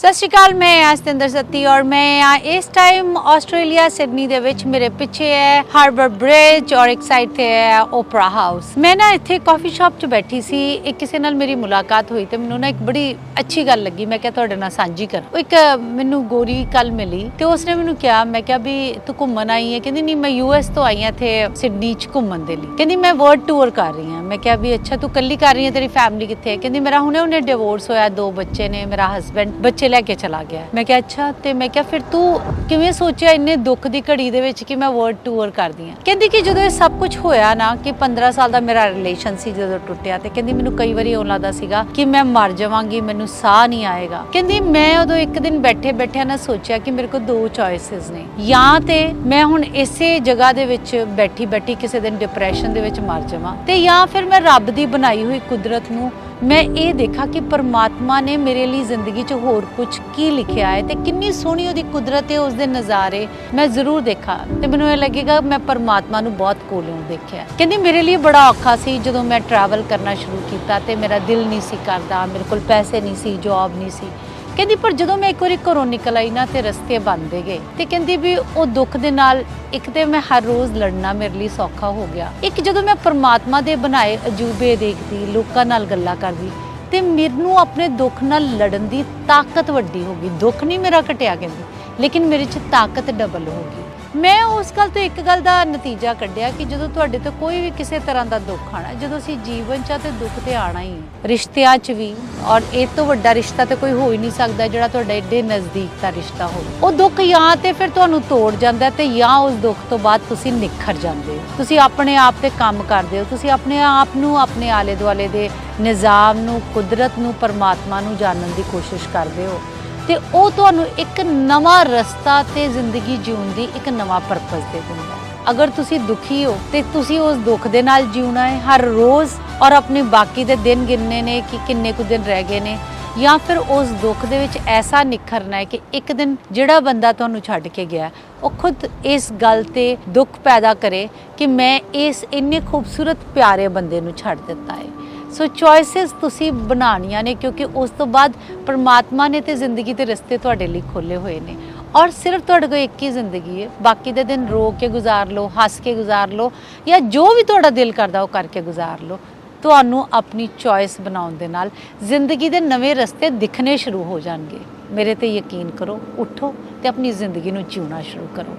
ਸਤਿ ਸ਼੍ਰੀ ਅਕਾਲ, ਮੈਂ ਆਸਤਿੰਦਰ ਸੱਤੀ ਔਰ ਮੈਂ ਇਸ ਟਾਈਮ ਆਸਟ੍ਰੇਲੀਆ, ਸਿਡਨੀ ਦੇ ਵਿੱਚ ਮੇਰੇ ਪਿੱਛੇ ਹੈ ਹਾਰਬਰ ਬ੍ਰਿਜ ਔਰ ਇੱਕ ਸਾਈਡ ਤੇ ਹੈ ਓਪਰਾ ਹਾਊਸ ਮੈਂ ਨਾ ਇੱਥੇ ਕਾਫੀ ਸ਼ਾਪ 'ਚ ਬੈਠੀ ਸੀ, ਇੱਕ ਕਿਸੇ ਨਾਲ ਮੇਰੀ ਮੁਲਾਕਾਤ ਹੋਈ ਤੇ ਮੈਨੂੰ ਨਾ ਇੱਕ ਬੜੀ ਅੱਛੀ ਗੱਲ ਲੱਗੀ, ਮੈਂ ਕਿਹਾ ਤੁਹਾਡੇ ਨਾਲ ਸਾਂਝੀ ਕਰਾਂ। ਇੱਕ ਮੈਨੂੰ ਗੋਰੀ ਕੱਲ ਮਿਲੀ ਤੇ ਉਸਨੇ ਮੈਨੂੰ ਕਿਹਾ, ਮੈਂ ਕਿਹਾ ਵੀ ਤੂੰ ਘੁੰਮਣ ਆਈ ਹੈ? ਕਹਿੰਦੀ, ਨਹੀਂ, ਮੈਂ ਯੂਐਸ ਤੋਂ ਆਈ ਹਾਂ ਇੱਥੇ ਸਿਡਨੀ 'ਚ ਘੁੰਮਣ ਦੇ ਲਈ। ਕਹਿੰਦੀ, ਮੈਂ ਵਰਲਡ ਟੂਰ ਕਰ ਰਹੀ ਹਾਂ। ਮੈਂ ਕਿਹਾ ਵੀ ਅੱਛਾ, ਤੂੰ ਇਕੱਲੀ ਕਰ ਰਹੀ ਹੈ? ਤੇਰੀ ਫੈਮਿਲੀ ਕਿੱਥੇ ਹੈ? ਕਹਿੰਦੀ, ਮੇਰਾ ਹੁਣੇ ਹੁਣੇ ਡਿਵੋਰਸ ਹੋਇਆ, ਦੋ ਬੱਚੇ ਨੇ, ਮੇਰਾ ਹਸਬੰਡ ਬੱਚੇ ਲੈ ਕੇ ਚਲਾ ਗਿਆ। ਮੈਂ ਕਿਹਾ, ਅੱਛਾ, ਤੇ ਮੈਂ ਕਿਹਾ, ਫਿਰ ਤੂੰ ਕਿਵੇਂ ਸੋਚਿਆ ਇੰਨੇ ਦੁੱਖ ਦੀ ਘੜੀ ਦੇ ਵਿੱਚ ਕਿ ਮੈਂ ਵਰਲਡ ਟੂਰ ਕਰਦੀ ਹਾਂ ਕਹਿੰਦੀ ਕਿ ਜਦੋਂ ਇਹ ਸਭ ਕੁਝ ਹੋਇਆ ਨਾ, ਕਿ 15 ਸਾਲ ਦਾ ਮੇਰਾ ਰਿਲੇਸ਼ਨ ਸੀ ਜਦੋਂ ਟੁੱਟਿਆ ਤੇ ਕਹਿੰਦੀ ਮੈਨੂੰ ਕਈ ਵਾਰੀ ਉਹ ਲੱਗਦਾ ਸੀਗਾ ਕਿ ਮੈਂ ਮਰ ਜਾਵਾਂਗੀ, ਮੈਨੂੰ ਸਾਹ ਨਹੀਂ ਆਏਗਾ। ਕਹਿੰਦੀ, ਮੈਂ ਉਦੋਂ ਇੱਕ ਦਿਨ ਬੈਠੇ ਬੈਠਿਆਂ ਨਾ ਸੋਚਿਆ ਕਿ ਮੇਰੇ ਕੋਲ ਦੋ ਚੋਇਸਸ ਨੇ। ਜਾਂ ਤੇ ਮੈਂ ਹੁਣ ਇਸੇ ਜਗ੍ਹਾ ਦੇ ਵਿੱਚ ਬੈਠੀ ਬੈਠੀ ਕਿਸੇ ਦਿਨ ਡਿਪਰੈਸ਼ਨ ਦੇ ਵਿੱਚ ਮਰ ਜਾਵਾਂ ਤੇ ਜਾਂ ਫਿਰ ਮੈਂ ਰੱਬ ਦੀ ਬਣਾਈ ਹੋਈ ਕੁਦਰਤ ਨੂੰ ਮੈਂ ਇਹ ਦੇਖਾ ਕਿ ਪਰਮਾਤਮਾ ਨੇ ਮੇਰੇ ਲਈ ਜ਼ਿੰਦਗੀ 'ਚ ਹੋਰ ਕੁਝ ਕੀ ਲਿਖਿਆ ਹੈ ਤੇ ਕਿੰਨੀ ਸੋਹਣੀ ਉਹਦੀ ਕੁਦਰਤ ਹੈ ਉਸ ਦੇ ਨਜ਼ਾਰੇ ਮੈਂ ਜ਼ਰੂਰ ਦੇਖਾ ਤੇ ਮੈਨੂੰ ਇਹ ਲੱਗੇਗਾ ਮੈਂ ਪਰਮਾਤਮਾ ਨੂੰ ਬਹੁਤ ਕੋਲੋਂ ਦੇਖਿਆ। ਕਹਿੰਦੀ ਮੇਰੇ ਲਈ ਬੜਾ ਔਖਾ ਸੀ ਜਦੋਂ ਮੈਂ ਟਰੈਵਲ ਕਰਨਾ ਸ਼ੁਰੂ ਕੀਤਾ ਤੇ ਮੇਰਾ ਦਿਲ ਨਹੀਂ ਸੀ ਕਰਦਾ, ਮੇਰੇ ਕੋਲ ਪੈਸੇ ਨਹੀਂ ਸੀ ਜੌਬ ਨਹੀਂ ਸੀ। ਕਹਿੰਦੀ, ਪਰ ਜਦੋਂ ਮੈਂ ਇੱਕ ਵਾਰੀ ਘਰੋਂ ਨਿਕਲ ਆਈ ਨਾ, ਤੇ ਰਸਤੇ ਬੰਦੇ ਗਏ ਤੇ ਕਹਿੰਦੀ ਵੀ ਉਹ ਦੁੱਖ ਦੇ ਨਾਲ ਇੱਕ ਤੇ ਮੈਂ ਹਰ ਰੋਜ਼ ਲੜਨਾ ਮੇਰੇ ਲਈ ਸੌਖਾ ਹੋ ਗਿਆ। ਇੱਕ ਜਦੋਂ ਮੈਂ ਪਰਮਾਤਮਾ ਦੇ ਬਣਾਏ ਅਜੂਬੇ ਦੇਖਦੀ, ਲੋਕਾਂ ਨਾਲ ਗੱਲਾਂ ਕਰਦੀ, ਤੇ ਮੈਨੂੰ ਆਪਣੇ ਦੁੱਖ ਨਾਲ ਲੜਨ ਦੀ ਤਾਕਤ ਵੱਡੀ ਹੋ ਗਈ। ਦੁੱਖ ਨਹੀਂ ਮੇਰਾ ਘਟਿਆ, ਕਹਿੰਦੀ, ਲੇਕਿਨ ਮੇਰੇ 'ਚ ਤਾਕਤ ਡਬਲ ਹੋ ਗਈ। ਮੈਂ ਉਸ ਗੱਲ ਤੋਂ ਇੱਕ ਗੱਲ ਦਾ ਨਤੀਜਾ ਕੱਢਿਆ ਕਿ ਜਦੋਂ ਤੁਹਾਡੇ ਤੋਂ ਕੋਈ ਵੀ ਕਿਸੇ ਤਰ੍ਹਾਂ ਦਾ ਦੁੱਖ ਆਣਾ ਜਦੋਂ ਅਸੀਂ ਜੀਵਨ 'ਚ ਤੇ ਦੁੱਖ ਤੇ ਆਣਾ ਹੀ ਰਿਸ਼ਤਿਆਂ 'ਚ ਵੀ, ਔਰ ਇਹ ਤੋਂ ਵੱਡਾ ਰਿਸ਼ਤਾ ਤੇ ਕੋਈ ਹੋ ਹੀ ਨਹੀਂ ਸਕਦਾ ਜਿਹੜਾ ਤੁਹਾਡਾ ਏਡੇ ਨਜ਼ਦੀਕ ਦਾ ਰਿਸ਼ਤਾ ਹੋਵੇ। ਉਹ ਦੁੱਖ ਜਾਂ ਤੇ ਫਿਰ ਤੁਹਾਨੂੰ ਤੋੜ ਜਾਂਦਾ ਹੈ ਤੇ ਜਾਂ ਉਸ ਦੁੱਖ ਤੋਂ ਬਾਅਦ ਤੁਸੀਂ ਨਿਖਰ ਜਾਂਦੇ ਹੋ। ਤੁਸੀਂ ਆਪਣੇ ਆਪ ਤੇ ਕੰਮ ਕਰਦੇ ਹੋ। ਤੁਸੀਂ ਆਪਣੇ ਆਪ ਨੂੰ, ਆਪਣੇ ਆਲੇ ਦੁਆਲੇ ਦੇ ਨਿਜ਼ਾਮ ਨੂੰ, ਕੁਦਰਤ ਨੂੰ, ਪਰਮਾਤਮਾ ਨੂੰ ਜਾਣਨ ਦੀ ਕੋਸ਼ਿਸ਼ ਕਰਦੇ ਹੋ। ਤੇ ਉਹ ਤੁਹਾਨੂੰ ਇੱਕ ਨਵਾਂ ਰਸਤਾ ਤੇ ਜ਼ਿੰਦਗੀ ਜਿਉਣ ਦੀ ਇੱਕ ਨਵਾਂ ਪਰਪਸ ਦੇ ਦਿੰਦਾ ਅਗਰ ਤੁਸੀਂ ਦੁਖੀ ਹੋ ਤੇ ਤੁਸੀਂ ਉਸ ਦੁੱਖ ਦੇ ਨਾਲ ਜਿਉਣਾ ਹੈ, ਹਰ ਰੋਜ਼ ਔਰ ਆਪਣੇ ਬਾਕੀ ਦੇ ਦਿਨ ਗਿਣਨੇ ਨੇ ਕਿ ਕਿੰਨੇ ਕੁ ਦਿਨ ਰਹਿ ਗਏ ਨੇ, ਜਾਂ ਫਿਰ ਉਸ ਦੁੱਖ ਦੇ ਵਿੱਚ ਐਸਾ ਨਿਖਰਨਾ ਹੈ ਕਿ ਇੱਕ ਦਿਨ ਜਿਹੜਾ ਬੰਦਾ ਤੁਹਾਨੂੰ ਛੱਡ ਕੇ ਗਿਆ ਉਹ ਖੁਦ ਇਸ ਗੱਲ ਤੇ ਦੁੱਖ ਪੈਦਾ ਕਰੇ ਕਿ ਮੈਂ ਇਸ ਇੰਨੇ ਖੂਬਸੂਰਤ ਪਿਆਰੇ ਬੰਦੇ ਨੂੰ ਛੱਡ ਦਿੱਤਾ ਹੈ। ਸੋ ਚੋਇਸਸ ਤੁਸੀਂ ਬਣਾਉਣੀਆਂ ਨੇ ਕਿਉਂਕਿ ਉਸ ਤੋਂ ਬਾਅਦ ਪਰਮਾਤਮਾ ਨੇ ਤੇ ਜ਼ਿੰਦਗੀ ਦੇ ਰਸਤੇ ਤੁਹਾਡੇ ਲਈ ਖੋਲੇ ਹੋਏ ਨੇ। ਔਰ ਸਿਰਫ ਤੁਹਾਡੇ ਕੋਲ ਇੱਕ ਹੀ ਜ਼ਿੰਦਗੀ ਹੈ। ਬਾਕੀ ਦੇ ਦਿਨ ਰੋ ਕੇ ਗੁਜ਼ਾਰ ਲਓ, ਹੱਸ ਕੇ ਗੁਜ਼ਾਰ ਲਓ ਜਾਂ ਜੋ ਵੀ ਤੁਹਾਡਾ ਦਿਲ ਕਰਦਾ ਉਹ ਕਰਕੇ ਗੁਜ਼ਾਰ ਲਓ। ਤੁਹਾਨੂੰ ਆਪਣੀ ਚੋਇਸ ਬਣਾਉਣ ਦੇ ਨਾਲ ਜ਼ਿੰਦਗੀ ਦੇ ਨਵੇਂ ਰਸਤੇ ਦਿਖਣੇ ਸ਼ੁਰੂ ਹੋ ਜਾਣਗੇ। ਮੇਰੇ ਤੇ ਯਕੀਨ ਕਰੋ, ਉਠੋ ਤੇ ਆਪਣੀ ਜ਼ਿੰਦਗੀ ਨੂੰ ਜਿਉਣਾ ਸ਼ੁਰੂ ਕਰੋ।